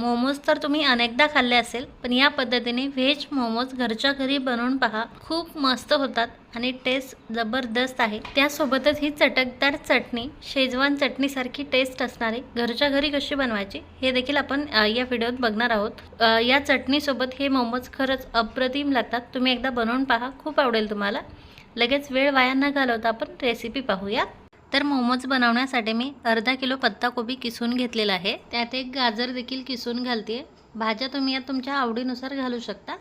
मोमोज तर तुम्ही अनेकदा खाल्ले असेल पण या पद्धतीने व्हेज मोमोज घरच्या घरी बनवून पहा. खूप मस्त होतात आणि टेस्ट जबरदस्त आहे. त्यासोबतच ही चटकदार चटणी शेजवान चटणीसारखी टेस्ट असणारी घरच्या घरी कशी बनवायची हे देखील आपण या व्हिडिओत बघणार आहोत. या चटणीसोबत हे मोमोज खरंच अप्रतिम लागतात. तुम्ही एकदा बनवून पहा. खूप आवडेल तुम्हाला. लगेच वेळ वाया न घालवता आपण रेसिपी पाहूया. तर मोमोज बनवण्यासाठी मी अर्धा किलो पत्ताकोबी किसून घेतलेला आहे. त्यात एक गाजर देखील किसून घालते. भाज्या तुम्ही यात तुमच्या आवडीनुसार घालू शकता.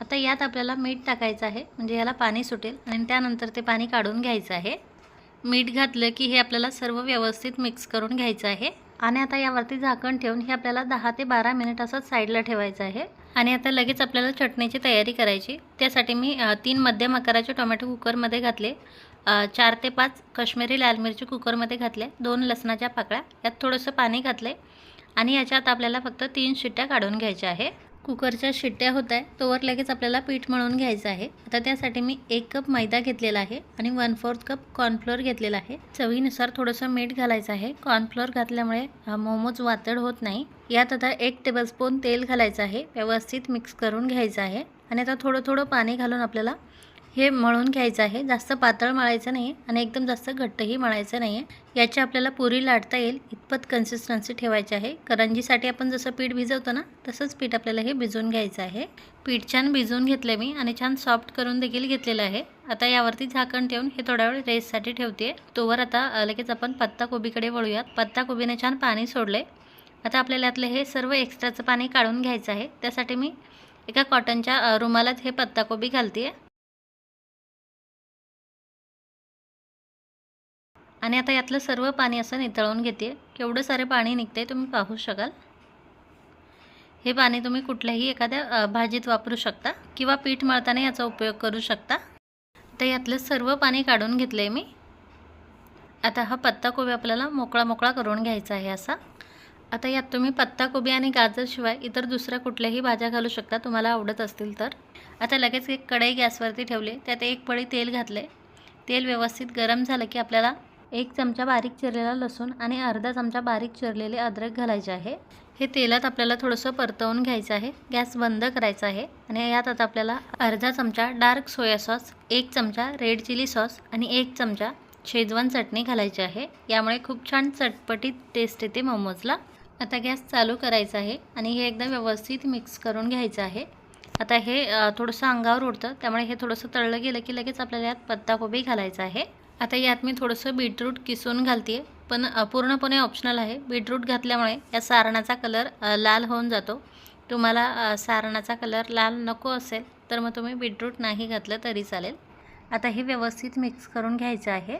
आता यात आपल्याला मीठ टाकायचं आहे. म्हणजे याला पाणी सुटेल आणि त्यानंतर ते पाणी काढून घ्यायचं आहे. मीठ घातलं की हे आपल्याला सर्व व्यवस्थित मिक्स करून घ्यायचं आहे. आणि आता यावरती झाकण ठेवून हे आपल्याला दहा ते बारा मिनिट असंच साईडला ठेवायचं आहे. आणि आता लगेच आपल्याला चटणीची तयारी करायची. त्यासाठी मी तीन मध्यम आकाराचे टोमॅटो कुकरमध्ये घातले. चार ते पाच कश्मीरी लाल मिरची कुकरमध्ये घातले दोन लसणाच्या पाकळ्या. यात थोडंसं पाणी घातले आणि याच्यात आपल्याला फक्त तीन शिट्ट्या काढून घ्यायच्या आहे. कुकरच्या शिट्ट्या होत आहे तोवर लगेच आपल्याला पीठ मळून घ्यायचं आहे. आता त्यासाठी मी एक कप मैदा घेतलेला आहे आणि वन फोर्थ कप कॉर्नफ्लोअर घेतलेला आहे. चवीनुसार थोडंसं मीठ घालायचं आहे. कॉर्नफ्लोअर घातल्यामुळे मोमोज वातड होत नाही. यात आता एक टेबलस्पून तेल घालायचं आहे. व्यवस्थित मिक्स करून घ्यायचं आहे. आणि आता थोडं थोडं पाणी घालून आपल्याला हे मळून घ्यायचं आहे. जास्त पातळ मळायचं नाही आहे आणि एकदम जास्त घट्टही मळायचं नाही आहे याची आपल्याला पुरी लाटता येईल. इतपत कन्सिस्टन्सी ठेवायची आहे. करंजीसाठी आपण जसं पीठ भिजवतो ना तसंच पीठ आपल्याला हे भिजवून घ्यायचं आहे. पीठ छान भिजवून घेतलं मी आणि छान सॉफ्ट करून देखील घेतलेलं आहे. आता यावरती झाकण ठेवून हे थोड्या वेळ रेससाठी ठेवते तोवर आता लगेच आपण पत्ता कोबीकडे वळूयात. पत्ता कोबीने छान पाणी सोडले आता आपल्याला यातलं हे सर्व एक्स्ट्राचं पाणी काढून घ्यायचं आहे. त्यासाठी मी एका कॉटनच्या रुमालात हे पत्ताकोबी घालते आणि आता यातलं सर्व पाणी असं नितळवून घेते. केवढं सारे पाणी निघते तुम्ही पाहू शकाल. हे पाणी तुम्ही कुठल्याही एखाद्या भाजीत वापरू शकता किंवा पीठ मळताना याचा उपयोग करू शकता. तर यातलं सर्व पाणी काढून घेतलं आहे मी. आता हा पत्ताकोबी आपल्याला मोकळा मोकळा करून घ्यायचा आहे असा. आता यात तुम्ही पत्ताकोबी आणि गाजरशिवाय इतर दुसऱ्या कुठल्याही भाज्या घालू शकता तुम्हाला आवडत असतील तर. आता लगेच एक कढई गॅसवरती ठेवले. त्यात एक पळी तेल घातले तेल व्यवस्थित गरम झालं की आपल्याला एक चमचा बारीक चिरलेला लसूण आणि अर्धा चमचा बारीक चिरलेले अद्रक घालायचे आहे. हे तेलात आपल्याला थोडंसं परतवून घ्यायचं आहे. गॅस बंद करायचा आहे आणि यात आता आपल्याला अर्धा चमचा डार्क सोया सॉस एक चमचा रेड चिली सॉस आणि एक चमचा शेजवान चटणी घालायची आहे. यामुळे खूप छान चटपटीत टेस्ट येते मोमोजला. आता गॅस चालू करायचा आहे आणि हे एकदा व्यवस्थित मिक्स करून घ्यायचं आहे. आता हे थोडंसं अंगावर उडतं त्यामुळे हे थोडंसं तळलं गेलं की लगेच आपल्याला यात पत्ताकोबी घालायचा आहे. आता यात मी थोडंसं बीटरूट किसून घालते पण पूर्णपणे ऑप्शनल आहे. बीटरूट घातल्यामुळे या सारणाचा कलर लाल होऊन जातो. तुम्हाला सारणाचा कलर लाल नको असेल तर मग तुम्ही बीटरूट नाही घातलं तरी चालेल. आता हे व्यवस्थित मिक्स करून घ्यायचं आहे.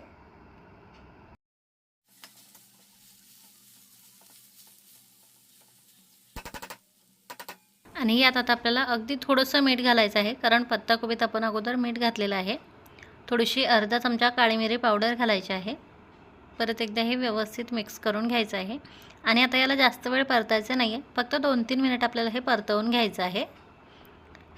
आणि यात आता आपल्याला अगदी थोडंसं मीठ घालायचं आहे कारण पत्ताकोबीत आपण अगोदर मीठ घातलेलं आहे. थोडीशी अर्धा चमचा काळी मिरी पावडर घालायची आहे. परत एकदा हे व्यवस्थित मिक्स करून घ्यायचं आहे. आणि आता याला जास्त वेळ परतायचं नाही आहे फक्त दोन तीन मिनिट आपल्याला हे परतवून घ्यायचं आहे.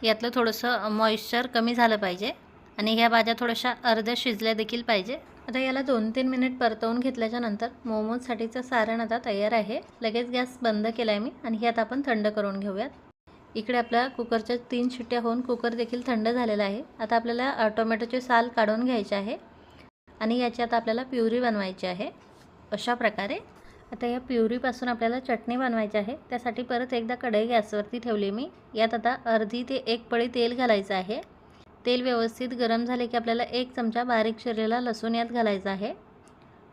यातलं थोडंसं मॉइश्चर कमी झालं पाहिजे. आणि ह्या भाज्या थोड्याशा अर्ध्या शिजल्या देखील पाहिजे. आता याला दोन तीन मिनिट परतवून घेतल्याच्या नंतर मोमोजसाठीचं सारण आता तयार आहे. लगेच गॅस बंद केला आहे मी. आणि हे आता आपण थंड करून घेऊयात. इकडे आपल्या कुकरच्या तीन शिट्ट्या होऊन कुकर देखील थंड झालेला आहे. आता आपल्याला टोमॅटोचे साल काढून घ्यायचे आहे आणि याची आता आपल्याला प्युरी बनवायची आहे अशा प्रकारे. आता या प्युरीपासून आपल्याला चटणी बनवायची आहे. त्यासाठी परत एकदा कढई गॅसवरती ठेवली मी. यात आता अर्धी ते एक पळी तेल घालायचं आहे. तेल व्यवस्थित गरम झाले की आपल्याला एक चमचा बारीक शिरलेला लसूण यात घालायचा आहे.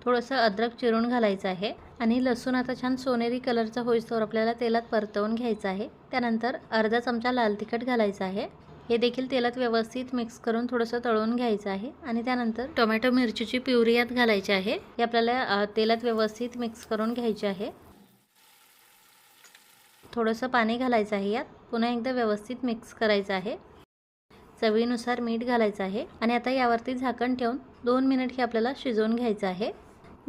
थोडंसं अद्रक चिरून घालायचं आहे आणि लसूण आता छान सोनेरी कलरचा होईस्तोवर आपल्याला तेलात परतवून घ्यायचं आहे. त्यानंतर अर्धा चमचा लाल तिखट घालायचं आहे. हे देखील तेलात व्यवस्थित मिक्स करून थोडंसं तळून घ्यायचं आहे आणि त्यानंतर टोमॅटो मिरचीची प्युरी यात घालायची आहे. हे आपल्याला तेलात व्यवस्थित मिक्स करून घ्यायची आहे. थोडंसं पाणी घालायचं आहे यात. पुन्हा एकदा व्यवस्थित मिक्स करायचं आहे. चवीनुसार मीठ घालायचं आहे आणि आता यावरती झाकण ठेवून दोन मिनिट हे आपल्याला शिजवून घ्यायचं आहे.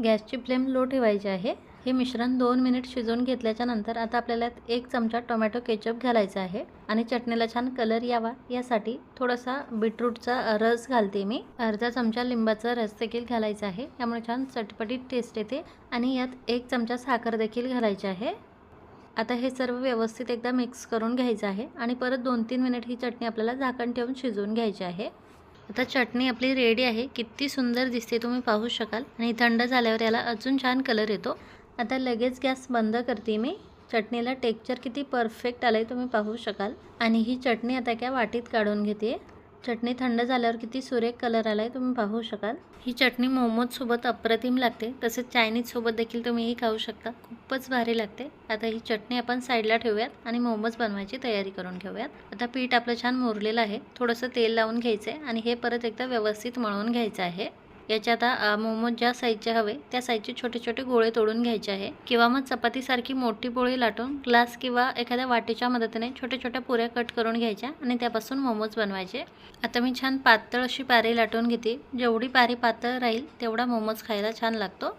गॅसची फ्लेम लो ठेवायची आहे. हे मिश्रण दोन मिनिट शिजवून घेतल्याच्या नंतर आता आपल्याला एक चमचा टोमॅटो केचप घालायचा आहे आणि चटणीला छान कलर यावा. यासाठी थोडासा बीटरूटचा रस घालते मी. अर्धा चमचा लिंबाचा रस देखील घालायचा आहे. त्यामुळे छान चटपटीत टेस्ट येते आणि यात एक चमचा साखर देखील घालायची आहे. आता हे सर्व व्यवस्थित एकदा मिक्स करून घ्यायचं आहे आणि परत दोन तीन मिनिट ही चटणी आपल्याला झाकण ठेवून शिजवून घ्यायची आहे. आता चटणी आपली रेडी आहे. किती सुंदर दिसते तुम्ही पाहू शकाल. आणि थंड झाल्यावर याला अजून छान कलर येतो. आता लगेच गॅस बंद करते मी. चटणीला टेक्चर किती परफेक्ट आलं आहे तुम्ही पाहू शकाल. आणि ही चटणी आता काय वाटीत काढून घेते. चटणी थंड झाल्यावर किती सुरेख कलर आला आहे तुम्ही पाहू शकाल. ही चटणी मोमोजसोबत अप्रतिम लागते. तसेच चायनीजसोबत देखील तुम्ही ही खाऊ शकता. खूपच भारी लागते. आता ही चटणी आपण साईडला ठेवूयात आणि मोमोज बनवायची तयारी करून घेऊयात. आता पीठ आपलं छान मोरलेलं आहे. थोडंसं तेल लावून घ्यायचं आहे आणि हे परत एकदा व्यवस्थित मळून घ्यायचं आहे. याचे आता मोमोज ज्या साईजचे हवे त्या साईजचे छोटे छोटे गोळे तोडून घ्यायचे आहे. किंवा मग चपातीसारखी मोठी पोळी लाटून ग्लास किंवा एखाद्या वाटीच्या मदतीने छोट्या छोट्या पुऱ्या कट करून घ्यायच्या आणि त्यापासून मोमोज बनवायचे. आता मी छान पातळ अशी पारी लाटून घेते. जेवढी पारी पातळ राहील तेवढा मोमोज खायला छान लागतो.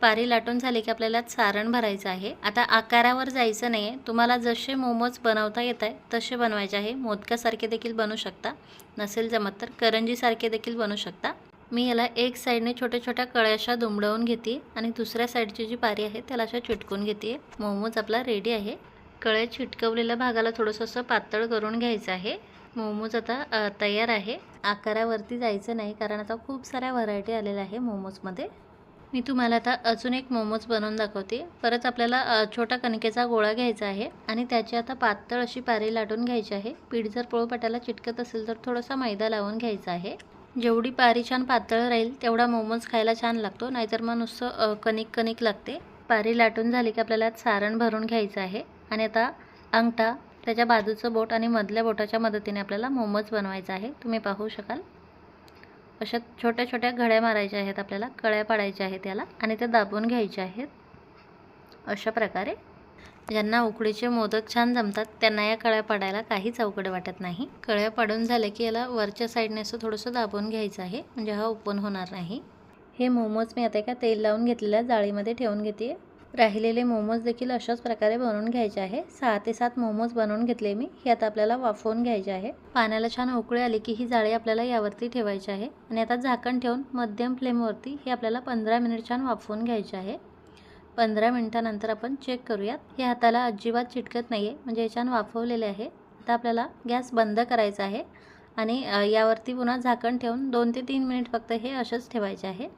पारी लाटून झाली की आपल्याला सारण भरायचं आहे. आता आकारावर जायचं नाही आहे तुम्हाला जसे मोमोज बनवता येत आहे तसे बनवायचे आहे. मोदकासारखे देखील बनवू शकता. नसेल जमत तर करंजीसारखे देखील बनवू शकता. मी याला एक साईडने छोट्या छोट्या कळ्याशा दुमडवून घेते आणि दुसऱ्या साईडची जी पारी आहे त्याला अशा चिटकून घेते. मोमोज आपला रेडी आहे. कळ्या चिटकवलेल्या भागाला थोडंसं असं पातळ करून घ्यायचं आहे. मोमोज आता तयार आहे. आकारावरती जायचं नाही कारण आता खूप साऱ्या व्हरायटी आलेल्या आहे मोमोजमध्ये. मी तुम्हाला आता अजून एक मोमोज बनवून दाखवते. परत आपल्याला छोटा कणकेचा गोळा घ्यायचा आहे आणि त्याची आता पातळ अशी पारी लाटून घ्यायची आहे. पीठ जर पोळपाटाला चिटकत असेल तर थोडासा मैदा लावून घ्यायचा आहे. जेवढी पारी छान पातळ राहील तेवढा मोमोज खायला छान लागतो. नाहीतर मग नुसतं कणिक कणिक लागते. पारी लाटून झाली की आपल्याला सारण भरून घ्यायचं आहे. आणि आता अंगठा त्याच्या बाजूचं बोट आणि मधल्या बोटाच्या मदतीने आपल्याला मोमोज बनवायचा आहे. तुम्ही पाहू शकाल. अशा छोट्या छोट्या घड्या मारायच्या आहेत आपल्याला कळ्या पाडायच्या आहेत त्याला आणि त्या दाबून घ्यायच्या आहेत. अशा प्रकारे ज्यांना उकडीचे मोदक छान जमतात त्यांना या कळ्या पाडायला काहीच अवघड वाटत नाही. कळ्या पाडून झाल्या की याला वरच्या साईडने असं थोडंसं दाबून घ्यायचं आहे म्हणजे हा ओपन होणार नाही. हे मोमोज मी आता एका तेल लावून घेतलेल्या जाळीमध्ये ठेवून घेते. राहिलेले मोमोज देखील अशाच प्रकारे बनवून घ्यायचे आहे. सहा ते सात मोमोज बनवून घेतले मी. हे आता आपल्याला वाफवून घ्यायचे आहे. पाण्याला छान उकळी आली की ही जाळी आपल्याला यावरती ठेवायची आहे. आणि आता झाकण ठेवून मध्यम फ्लेमवरती हे आपल्याला पंधरा मिनिट छान वाफवून घ्यायचे आहे. पंधरा मिनिटानंतर आपण चेक करूयात. हे हाताला अजिबात चिटकत नाही आहे म्हणजे हे छान वाफवलेले आहे. आता आपल्याला गॅस बंद करायचा आहे. आणि यावरती पुन्हा झाकण ठेवून दोन ते तीन मिनिट फक्त हे असेच ठेवायचे आहे.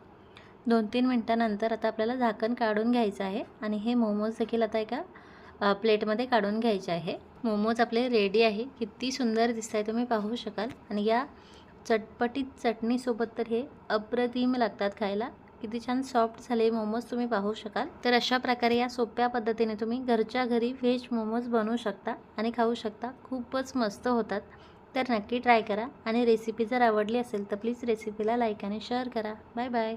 दोन तीन मिनटानंतर आता आपल्याला झाकण काढून घ्यायचं आहे. आणि हे मोमोज देखील आता एका प्लेटमध्ये काढून घ्यायचे आहे. मोमोज आपले रेडी आहे. किती सुंदर दिसत आहे तुम्ही पाहू शकाल. आणि या चटपटीत चटणीसोबत तर हे अप्रतिम लागतात खायला. किती छान सॉफ्ट झाले मोमोज तुम्ही पाहू शकाल. तर अशा प्रकारे या सोप्या पद्धतीने तुम्ही घरच्या घरी व्हेज मोमोज बनवू शकता आणि खाऊ शकता. खूपच मस्त होतात. तर नक्की ट्राय करा. आणि रेसिपी जर आवडली असेल तर प्लीज रेसिपीला लाईक आणि शेअर करा. Bye bye